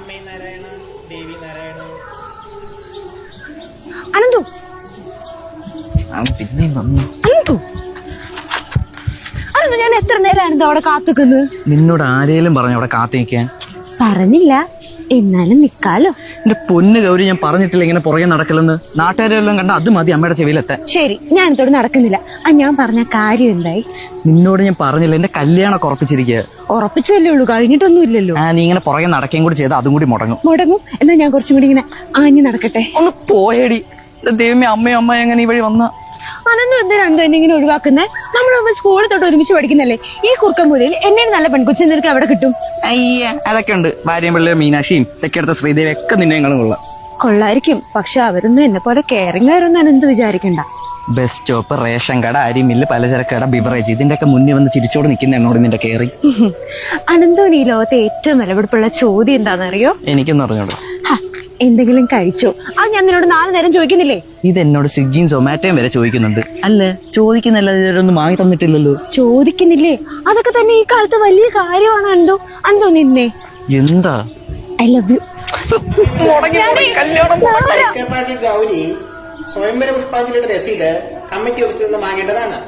അമ്മേ നാരായണ ദേവി നാരായണ അനന്തു പിന്നെയും വന്നു അനന്തു. അനന്തു ഞാൻ എത്ര നേരം അനന്തു അവിടെ കാത്തുക്കുന്നത് നിന്നോട് ആരേലും പറഞ്ഞു അവിടെ കാത്തി നിൽക്കാൻ പറഞ്ഞില്ല. എന്നാലും നിക്കാലോ. എന്റെ പൊന്ന് ഗൗരി ഞാൻ പറഞ്ഞിട്ടില്ല ഇങ്ങനെ പുറകെ നടക്കലെന്ന്. നാട്ടുകാരെല്ലാം കണ്ട അത് മതി അമ്മയുടെ ചെവിയിലെത്താൻ. ശരി ഞാൻ ഇതോട് നടക്കുന്നില്ല. ആ ഞാൻ പറഞ്ഞ കാര്യം എന്തായി? നിന്നോട് ഞാൻ പറഞ്ഞില്ല എന്റെ കല്യാണം ഉറപ്പിച്ചിരിക്കുക ഉറപ്പിച്ചതല്ലേ ഉള്ളൂ കഴിഞ്ഞിട്ടൊന്നും ഇല്ലല്ലോ ആ നീ ഇങ്ങനെ പുറകെ നടക്കുകയും കൂടി ചെയ്താൽ അതും കൂടി മുടങ്ങും. മുടങ്ങും? എന്നാ ഞാൻ കുറച്ചും കൂടി ഇങ്ങനെ ആഞ്ഞു നടക്കട്ടെ? ഒന്ന് പോയടി. ദൈവമേ അമ്മയും അമ്മയും എങ്ങനെ ഈ വഴി വന്ന? അനന്തു എന്തിനാ എന്നെ ഇങ്ങനെ ഒഴിവാക്കുന്നേ? നമ്മൾ നമ്മൾ സ്കൂളിൽ തൊട്ട് ഒരുമിച്ച് പഠിക്കുന്നല്ലേ? ഈ കുറുക്കമ്പൂരിൽ എന്നെ നല്ല പെൺകൊച്ചു നിനക്ക് അവിടെ കിട്ടും. അയ്യ അതൊക്കെ ഉണ്ട്. ഭാര്യയും പിള്ളേർ മീനാക്ഷിയും തെക്കെടുത്ത ശ്രീദേവി ഒക്കെ നിന്നെ ഞങ്ങളും കൊള്ളാം. കൊള്ളായിരിക്കും. പക്ഷെ അവരൊന്നും എന്നെ പോലെ കെയറിംഗ് ആയിരുന്നു എന്ത് വിചാരിക്കണ്ട. ബസ് സ്റ്റോപ്പ് റേഷൻ കട അരിമില്ല് പലചരക്ക് കട ബിവറേജ് ഇതിന്റെ ഒക്കെ മുന്നിൽ വന്ന് ചിരിച്ചോട് നിൽക്കുന്ന എന്നോട് നിന്റെ കേറി. അനന്തോന് ഈ ലോകത്തെ ഏറ്റവും വിലപിടിപ്പുള്ള ചോദ്യം എന്താണെന്നറിയോ? എനിക്കൊന്നും അറിഞ്ഞോളൂ എന്തെങ്കിലും കഴിച്ചോ? അത് ഞാൻ നിന്നോട് നാല് നേരം ചോദിക്കുന്നില്ലേ? ഇത് എന്നോട് സ്വിഗ്ഗിയും സൊമാറ്റോയും വരെ ചോദിക്കുന്നുണ്ട്. അല്ല? ചോദിക്കുന്നല്ല ഇതൊന്നും വാങ്ങി തന്നിട്ടില്ലല്ലോ. ചോദിക്കുന്നില്ലേ? അതൊക്കെ തന്നെ ഈ കാലത്ത് വലിയ കാര്യമാണ് എന്തോ? എന്തോ നിന്നെ? എന്താ? ഐ ലവ് യു സ്വയംവര പുഷ്പാഞ്ജലിയുടെ രസീത് കമ്മിറ്റി ഓഫീസിൽ നിന്ന് വാങ്ങേണ്ടതാണ്